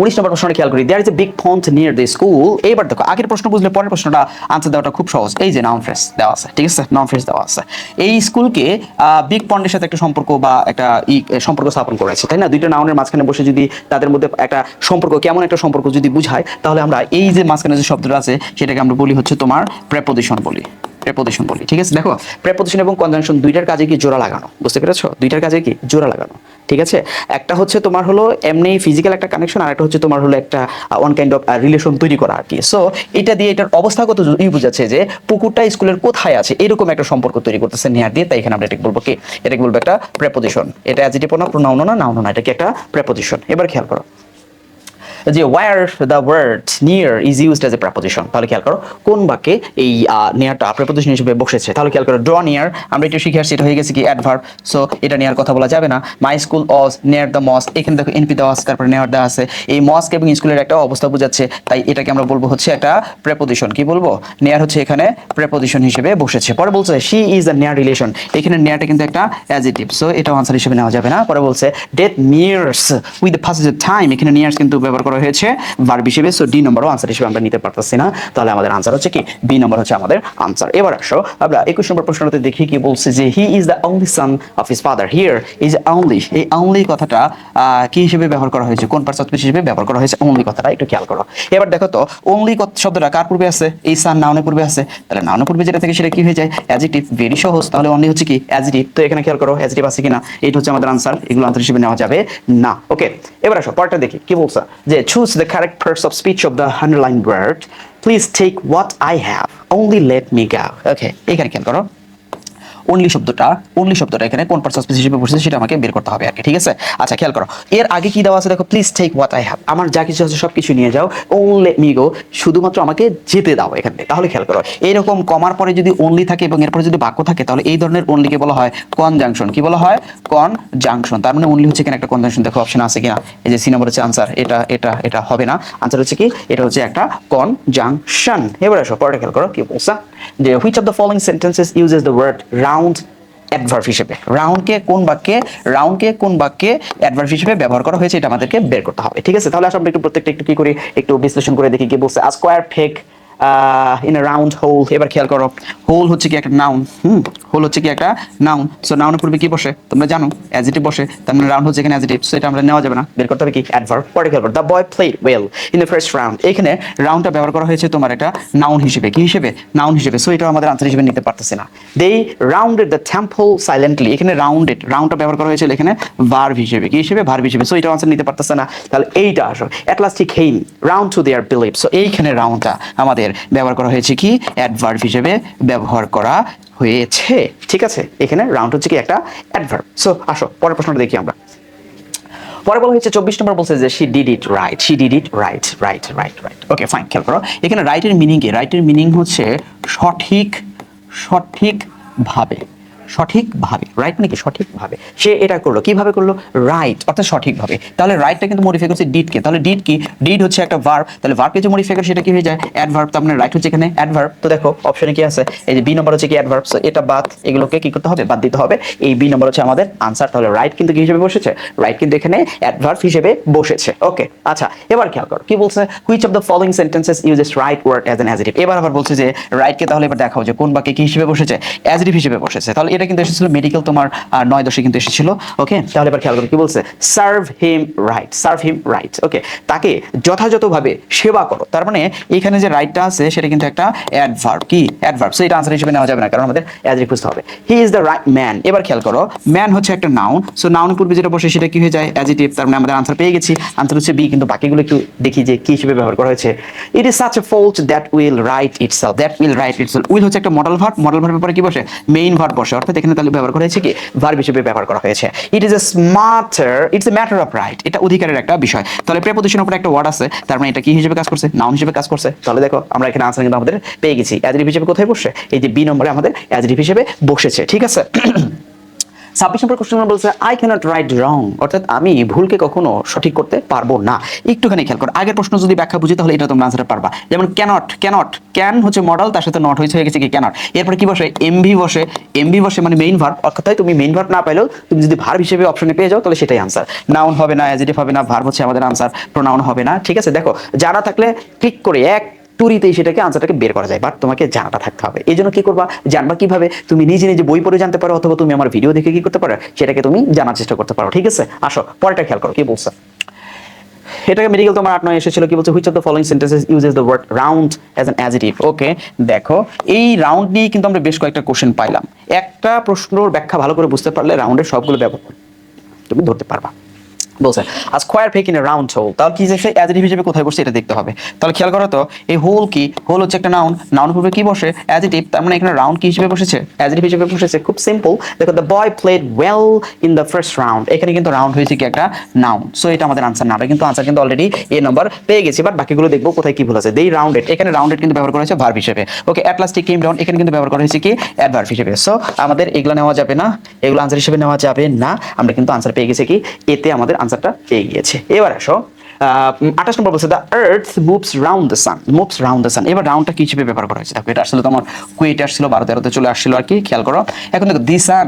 উনিশ নম্বর প্রশ্নটা খেয়াল করি। There is a big pond near the school এইবার দেখো, আগের প্রশ্ন বুঝলে পরের প্রশ্নটা আনসার দেওয়াটা খুব সহজ। এই যে নাউন ফ্রেস দেওয়া আছে, ঠিক আছে? নাউন ফ্রেস দেওয়া আছে। এই স্কুলকে বিগ পন্ডের সাথে একটা সম্পর্ক বা একটা সম্পর্ক স্থাপন করেছে, তাই না? দুইটা নাউনের মাঝখানে বসে যদি তাদের মধ্যে একটা সম্পর্ক, কেমন একটা সম্পর্ক যদি বুঝায়, তাহলে আমরা এই যে মাঝখানে যে শব্দটা আছে, সেটাকে আমরা বলি হচ্ছে তোমার প্রেপোজিশন বলি। প্রেপোজিশন বলি, ঠিক আছে? দেখো প্রেপোজিশন এবং কনজাংশন দুইটার কাজে কি জোড়া লাগানো? বুঝতে পেরেছ? দুইটার কাজে কি? জোড়া লাগানো। ঠিক আছে? একটা হচ্ছে তোমার হলো এমনি ফিজিক্যাল একটা কানেকশন আর একটা হচ্ছে তোমার হলো একটা ওয়ান কাইন্ড অফ রিলেশন তৈরি করা আর কি। সো এটা দিয়ে এটার অবস্থাগত ই বুঝাচ্ছে যে পুকুরটা স্কুলের কোথায় আছে, এরকম একটা সম্পর্ক তৈরি করতেছে নেয়ার দিয়ে, তাই এখানে আমরা এটাকে বলব কি? এটাকে বলব একটা প্রেপোজিশন এটা অ্যাজিটিভ না প্রোনাউন না নাউন না এটা কি একটা প্রেপোজিশন এবার খেয়াল করো। যে where the word near is used as a preposition তাহলে খেয়াল করো, কোন বাক্যে এই নিয়ারটা প্রেপোজিশন হিসেবে বসেছে, তাহলে খেয়াল করো ড্র নিয়ার আমরা এটা শিখে আসছি, এটা হয়ে গেছে কি অ্যাডভার্ব সো এটা নিয়ার কথা বলা যাবে না। My school is near the mosque এখানে দেখো এনপি দেওয়া আছে তারপরে নেয়ার দেওয়া আছে। এই মস্ক এবং স্কুলের একটা অবস্থা বোঝাচ্ছে, তাই এটাকে আমরা বলব হচ্ছে একটা প্রেপোজিশন কি বলব? নেয়ার হচ্ছে এখানে প্রেপোজিশন হিসেবে বসেছে। পরে বলছে she is the near relation এখানে নেয়ারটা কিন্তু একটা অ্যাজিটিভ সো এটা আনসার হিসেবে নেওয়া যাবে না। পরে বলছে death nears with first time এখানে নিয়ার্স কিন্তু ব্যবহার হয়েছে। ভার্ব হিসেবে সো ডি নম্বরও আনসার হিসেবে আমরা নিতে পারতেছি না। তাহলে আমাদের আনসার হচ্ছে কি? বি নম্বর হচ্ছে আমাদের আনসার এবার আসো, আমরা একুশ নম্বর প্রশ্নটাতে দেখি কি বলছে যে he is the only son of his father here is only এই অনলি কথাটা কি হিসেবে ব্যবহার করা হয়েছে? কোন পার্টস হিসেবে ব্যবহার করা হয়েছে? অনলি কথাটা একটু খেয়াল করো। এবার দেখো তো অনলি শব্দটা কার পূর্বে আছে? এই সান নাউনের পূর্বে আছে। তাহলে নাউনের পূর্বে যেটা থেকে সেটা কি হয়ে যায়? অ্যাজিটিভ ভেরি সহজ। তাহলে অনলি হচ্ছে কি? অ্যাজিটিভ তো এখানে খেয়াল করো অ্যাজিটিভ আছে কিনা? এটা হচ্ছে আমাদের আনসার এগুলো আনসার হিসেবে নেওয়া যাবে না। ওকে এবার আসো, পরেরটা দেখি। কি বলছে? যে choose the correct parts of speech of the underline word please take what I have only let me go okay এখানে খেয়াল করো অনলি শব্দটা অনলি শব্দটা এখানে কোন পার্টস অফ হিসেবে বসেছে সেটা আমাকে বের করতে হবে আর কি, ঠিক আছে? আচ্ছা খেয়াল করো, এর আগে কি দেওয়া আছে দেখো please take what I have আমার যা কিছু আছে সব কিছু নিয়ে যাও ওনলি মি গো শুধুমাত্র আমাকে যেতে দাও এখান তাহলে খেয়াল করো এইরকম কমার পরে যদি অনলি থাকে এবং এরপরে যদি বাক্য থাকে, তাহলে এই ধরনের অনলিকে বলা হয় কনজাংশন কি বলা হয়? কনজাংশন তার মানে অনলি হচ্ছে এখানে একটা কনজাংশন দেখো অপশন আছে কিনা, এই যে সি নম্বর হচ্ছে আনসার এটা এটা এটা হবে না আনসার হচ্ছে কি? এটা হচ্ছে একটা কনজাংশন এবার আসো পরে খেয়াল করো, কি বলছে? যে which of the following sentences uses the word round adverb হিসেবে। রাউন্ডকে কোন বাক্যে রাউন্ডকে কোন বাক্যে অ্যাডভার্ভ হিসেবে ব্যবহার করা হয়েছে এটা আমাদেরকে বের করতে হবে। ঠিক আছে? তাহলে আসলে আমরা একটু প্রত্যেকটা একটু কি করি? একটু বিশ্লেষণ করে দেখি কি বলছে। A square peg in a round hole এবার খেয়াল করো হোল হচ্ছে কি একটা নাউন হুম হোল হচ্ছে কি একটা নাউন সো নাউনের পূর্বে কি বসে? তোমরা জানো অ্যাজিটিভ বসে। তার মানে রাউন্ড হচ্ছে এখানে অ্যাজিটিভ সো এটা আমরা নেওয়া যাবে না। বের করতে হবে কি? অ্যাডভার্ব পরে খেয়াল করো। The boy played well in the first round এখানে রাউন্ডটা ব্যবহার করা হয়েছে তোমার একটা নাউন হিসেবে। কি হিসেবে? নাউন হিসেবে। সো এটা আমাদের আনসার হিসেবে নিতে পারতেছি না। They rounded the temple silently এখানে রাউন্ডেড রাউন্ডটা ব্যবহার করা হয়েছিল এখানে ভার্ব হিসেবে। কি হিসেবে? ভার্ব হিসেবে। সো এটা আনসার নিতে পারতেছে না। তাহলে এইটা আসো। At last he came round to their belief so এইখানে রাউন্ডটা আমাদের ব্যবহার করা হয়েছে কি? অ্যাডভার্ব হিসেবে ব্যবহার করা হয়েছে। ঠিক আছে? এখানে রাউন্ড হচ্ছে কি একটা অ্যাডভার্ব সো আসো, পরের প্রশ্নটা দেখি আমরা। পরে বলা হয়েছে, চব্বিশ নম্বর বলছে যে she did it right she did it right right right right okay fine খেয়াল করো। এখানে রাইটের মিনিং কি রাইটের মিনিং হচ্ছে সঠিক, সঠিকভাবে। সঠিকভাবে রাইট মানে কি? সঠিকভাবে। সে এটা করল। কীভাবে করল? রাইট অর্থাৎ সঠিকভাবে। তাহলে রাইটটা কিন্তু মডিফাই করছে ডিডকে তাহলে ডিড কি? ডিড হচ্ছে একটা ভার্ব তাহলে ভার্বকে যে মডিফাই করে, সেটা কি হয়ে যায়? অ্যাডভার্ব তো আপনার রাইট হচ্ছে এখানে অ্যাডভার্ব তো দেখো অপশনে কি আছে? এই যে বি নম্বর হচ্ছে কি অ্যাডভার্ব এটা বাদ, এগুলোকে কি করতে হবে? বাদ দিতে হবে। এই বি নম্বর হচ্ছে আমাদের আনসার তাহলে রাইট কিন্তু কি হিসেবে বসেছে? রাইট কিন্তু এখানে অ্যাডভার্ব হিসেবে বসেছে। ওকে আচ্ছা এবার খেয়াল করো। কি বলছে? Which of the following sentences uses right word as an adjective এবার আবার বলছে যে রাইটকে তাহলে এবার দেখাও যে কোন বাক্যে কি হিসেবে বসেছে? অ্যাজিটিভ হিসেবে বসেছে। তাহলে এটা কিন্তু এসেছিল মেডিকেল তোমার নয় দশে কিন্তু এসেছিল ওকে তাহলে এবার খেয়াল করো কি বলছে? Serve him right serve him right okay তাকে যথাযথভাবে সেবা করো। তার মানে এখানে যে রাইটটা আছে, সেটা কিন্তু একটা অ্যাডভার্ব কি? অ্যাডভার্ব সো এটা আনসার হিসেবে নেওয়া যাবে না, কারণ আমাদের অ্যাজিটিভ খুঁজতে হবে। He is the right man এবার খেয়াল করো ম্যান হচ্ছে একটা নাউন সো নাউনের পূর্বে যেটা বসে, সেটা কি হয়ে যায়? অ্যাজিটিভ তার মানে আমাদের আনসার পেয়ে গেছি। আনসার হচ্ছে বি কিন্তু বাকিগুলো একটু দেখি যে কি হিসেবে ব্যবহার করা হয়েছে। It is such a fault that will right itself that will right itself will হচ্ছে একটা মডেল ভার্ব মডেল ভার্বের পরে কি বসে? মেইন ভার্ব বসে অর্থাৎ এখানে তাহলে ব্যবহার করা হয়েছে কি? ভার্ব হিসেবে ব্যবহার করা হয়েছে। It is a smarter it's a matter of right এটা অধিকারের একটা বিষয়। তাহলে প্রেপোজিশনের উপরে একটা ওয়ার্ড আছে, তার মানে এটা কি হিসেবে কাজ করছে? নাউন হিসেবে কাজ করছে। তাহলে দেখো, আমরা এখানে আনসার কিন্তু আমাদের পেয়ে গেছি। অ্যাজরিভ হিসেবে কোথায় বসে এই যে বি নম্বরে আমাদের অ্যাজরিভ হিসেবে বসেছে। ঠিক আছে? ছাব্বিশ নম্বর কোশ্চেন বলছে আই ক্যানট রাইট রং অর্থাৎ আমি ভুলকে কখনো সঠিক করতে পারব না। একটুখানি খেয়াল করো, আগের প্রশ্ন যদি ব্যাখ্যা বুঝি, তাহলে এটা তোমরা আনসারটা পারবা। যেমন ক্যানট ক্যানট ক্যান হচ্ছে মডেল তার সাথে নট হয়েছে, হয়ে গেছে কি ক্যানট এরপরে কি বসে? এমভি বসে। এমভি বসে মানে মেইন ভার্ব অর্থাৎ তুমি মেইন ভার্ব না পাইলেও তুমি যদি ভার্ব হিসেবে অপশনে পেয়ে যাও, তাহলে সেটাই আনসার নাউন হবে না অ্যাজিটিভ হবে না ভার্ব হচ্ছে আমাদের আনসার প্রোনাউন হবে না। ঠিক আছে, দেখো জানা থাকলে ক্লিক করে, এক তুরিতেই সেটাকে আনসারটাকে বের করা যায় বাট তোমাকে জানাটা থাকতে হবে। এই জন্য কি করবা? জানবা কীভাবে? তুমি নিজে নিজে বই পড়ে জানতে পারো, অথবা তুমি আমার ভিডিও দেখে কি করতে পারো? সেটাকে তুমি জানার চেষ্টা করতে পারো, ঠিক আছে? আসো, পরেরটা খেয়াল করো, কি বলছে? এটাকে মেডিকেল তোমার আট নয় এসেছিল, কি বলছে? Which of the following sentences uses the word round as an adjective okay দেখো, এই রাউন্ড নিয়ে কিন্তু আমরা বেশ কয়েকটা কোশ্চেন পাইলাম। একটা প্রশ্নর ব্যাখ্যা ভালো করে বুঝতে পারলে রাউন্ডের সবগুলো ব্যবহার তুমি ধরতে পারবা। বলছে আর square peg in round hole তাহলে কি যে অ্যাজিটিভ হিসেবে কোথায় বসছে এটা দেখতে হবে। তাহলে খেয়াল করো তো, এই হোল কি হোল হচ্ছে একটা নাউন নাউন পূর্বে কি বসে? অ্যাজিটিভ তার মানে এখানে রাউন্ড কি হিসেবে বসেছে? অ্যাজিটিভ হিসেবে বসেছে, খুব সিম্পল দেখো the boy played well in the first round এখানে কিন্তু রাউন্ড হয়েছে কি একটা নাউন সো এটা আমাদের আনসার না, আমরা কিন্তু আনসার কিন্তু অলরেডি এ নাম্বার পেয়ে গেছি বাট বাকিগুলো দেখব কোথায় কি ভুল আছে। দেই রাউন্ডেড এখানে রাউন্ডেড কিন্তু ব্যবহার করা হয়েছে ভার্ব হিসেবে। ওকে অ্যাটলাস্টিক কেম ডাউন এখানে কিন্তু ব্যবহার করা হয়েছে কি? অ্যাডভার্ব হিসেবে। সো আমাদের এগুলো নেওয়া যাবে না, এগুলো আনসার হিসেবে নেওয়া যাবে না। আমরা কিন্তু আনসার পেয়ে গেছি কি? এতে আমাদের আনসারটা পেয়ে গিয়েছে। এবার আসো আঠাশ নম্বর বলছে the earth moves round the sun moves round the sun এবার রাউন্ডটা কি হিসেবে ব্যবহার করা হয়েছে? দেখো, এটা আসলে তোমার কুয়েটে আসছিল, বারো তেরোতে চলে আসছিল আর কি, খেয়াল করো। এখন দেখো দি সান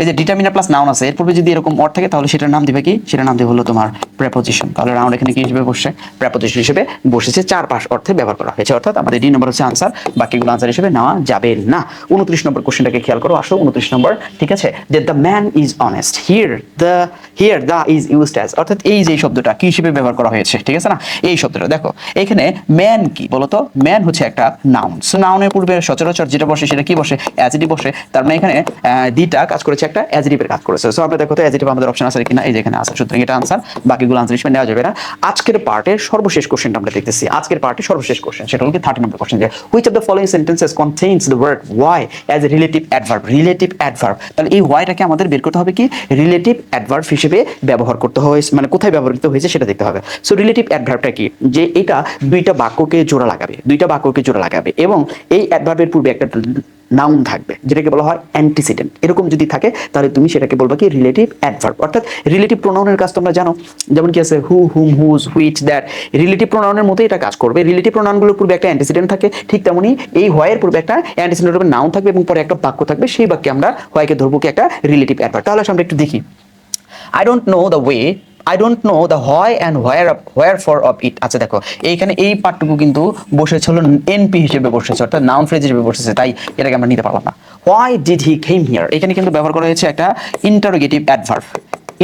এই যে ডিটারমিনার প্লাস নাউন আছে, এর পূর্বে যদি এরকম অর্থ থাকে, তাহলে সেটার নাম দিবে কি? সেটার নাম দিবে হলো তোমার প্রেপোজিশন তাহলে রাউন্ড এখানে কি হিসেবে বসছে? প্রেপোজিশন হিসেবে বসেছে চার পাঁচ অর্থে ব্যবহার করা হয়েছে। অর্থাৎ আমাদের ডি নম্বর হচ্ছে আনসার বাকিগুলো আনসার হিসেবে নেওয়া যাবে না। উনত্রিশ নম্বর কোশ্চেনটাকে খেয়াল করো, আসো উনত্রিশ নম্বর, ঠিক আছে? যে the man is honest here the here the is used as অর্থাৎ এই যে শব্দটা কি হিসেবে ব্যবহার করা হয়েছে, ঠিক আছে না? এই শব্দটা, দেখো, এখানে ম্যান কি বলতো? ম্যান হচ্ছে একটা নাউন সো নাউনের পূর্বে সচরাচর যেটা বসে সেটা কি বসে? অ্যাজিটিভ বসে। তার মানে এখানে দিটা কাজ করেছে একটা অ্যাজিটিভের কাজ করেছে। সো আমরা দেখো তো অ্যাজিটিভ আমাদের অপশন আছে কিনা? এই আছে। সুতরাং এটা আনসার বাকিগুলো আনসার হিসেবে নেওয়া যাবে না। আজকের পার্টের সর্বশেষ কোশ্চেনটা আমরা দেখতেছি। আজকের সর্বশেষ কোশ্চেন সেটা হলো থার্টি নম্বর কোশ্চেন যে which of the following sentences the word why as a relative adverb relative adverb তাহলে এই ওয়াইটাকে আমাদের বের করতে হবে কি? রিলেটিভ অ্যাডভার্ব হিসেবে ব্যবহার করতে হয়েছে মানে কোথায় ব্যবহৃত হয়েছে সেটা দেখতে হবে। সো রিলেটিভ অ্যাডভার্বটা কি? যে এটা দুইটা বাক্যকে জোড়া লাগাবে, দুইটা বাক্যকে জোড়া লাগাবে এবং এই অ্যাডভার্বের পূর্বে একটা নাউন থাকবে, যেটাকে বলা হয় অ্যান্টিসিডেন্ট এরকম যদি থাকে তাহলে তুমি সেটাকে বলবা কি রিলেটিভ অ্যাডভার্ব অর্থাৎ রিলেটিভ প্রোনাউনের কাজ তোমরা জানো। যেমন কি আছে who whom whose which that relative প্রোনাউনের মতো এটা কাজ করবে। রিলেটিভ প্রোনাউনগুলোর পূর্বে একটা অ্যান্টিসিডেন্ট থাকে, ঠিক তেমনি এই হোয়ের পূর্বে একটা অ্যান্টিসিডেন্টের নাউন থাকবে এবং পরে একটা বাক্য থাকবে। সেই বাক্যে আমরা হোয়াইকে ধরবো কি একটা রিলেটিভ অ্যাডভার্ব তাহলে আমরা একটু দেখি। I don't know the way I don't know the হয় and where where for of it আচ্ছা দেখো, এইখানে এই পার্টটুকু কিন্তু বসেছে হলো এনপি হিসেবে বসেছে, অর্থাৎ নাউন ফ্রেজ হিসেবে বসেছে, তাই এটাকে আমরা নিতে পারলাম না। Why did he came here এখানে কিন্তু ব্যবহার করা হয়েছে একটা ইন্টারোগেটিভ অ্যাডভার্ভ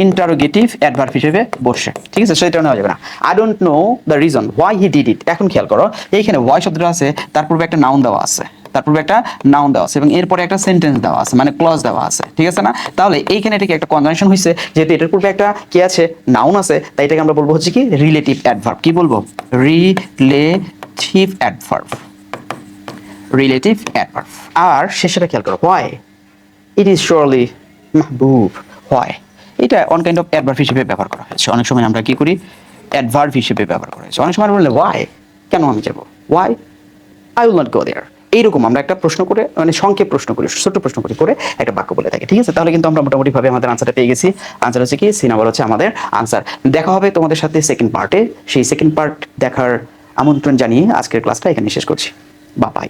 ইন্টারোগেটিভ অ্যাডভার্ব হিসেবে বসে। ঠিক আছে? সেটা নেওয়া যাবে না। I don't know the reason why he did it এখন খেয়াল করো, এইখানে হোয়াই শব্দটা আছে, তার পূর্বে একটা নাউন দেওয়া আছে। তার পূর্বে একটা নাউন দেওয়া আছে এবং এরপরে একটা সেন্টেন্স দেওয়া আছে মানে ক্লজ দেওয়া আছে, ঠিক আছে না? তাহলে এইখানে এটাকে একটা কনজাংশন হয়েছে যেহেতু এটার পূর্বে একটা কি আছে? নাউন আছে, তাই এটাকে আমরা বলব হচ্ছে কি? রিলেটিভ অ্যাডভার্ব কি বলব? রিলেটিভ অ্যাডভার্ব রিলেটিভ অ্যাডভার্ব আর শেষেটা খেয়াল করো হোয়াই ইট ইজ শিওরলি মাহবুব হয় এটা অন কাইন্ড অফ অ্যাডভার্ব হিসেবে ব্যবহার করা হয়েছে। অনেক সময় আমরা কি করি? অ্যাডভার্ব হিসেবে ব্যবহার করা হয়েছে। অনেক সময় বললে ওয়াই কেন আমি যাব? Why I will not go there এইরকম আমরা একটা প্রশ্ন করে মানে সংক্ষেপ প্রশ্ন করি, ছোট্ট প্রশ্ন করি করে একটা বাক্য বলে থাকি, ঠিক আছে? তাহলে কিন্তু আমরা মোটামুটি ভাবে আমাদের আনসারটা পেয়ে গেছি। আনসার হচ্ছে কি? সি নাম্বার হচ্ছে আমাদের আনসার দেখা হবে তোমাদের সাথে সেকেন্ড পার্টে সেই সেকেন্ড পার্ট দেখার আমন্ত্রণ জানিয়ে আজকের ক্লাসটা এখানে শেষ করছি। বা বাই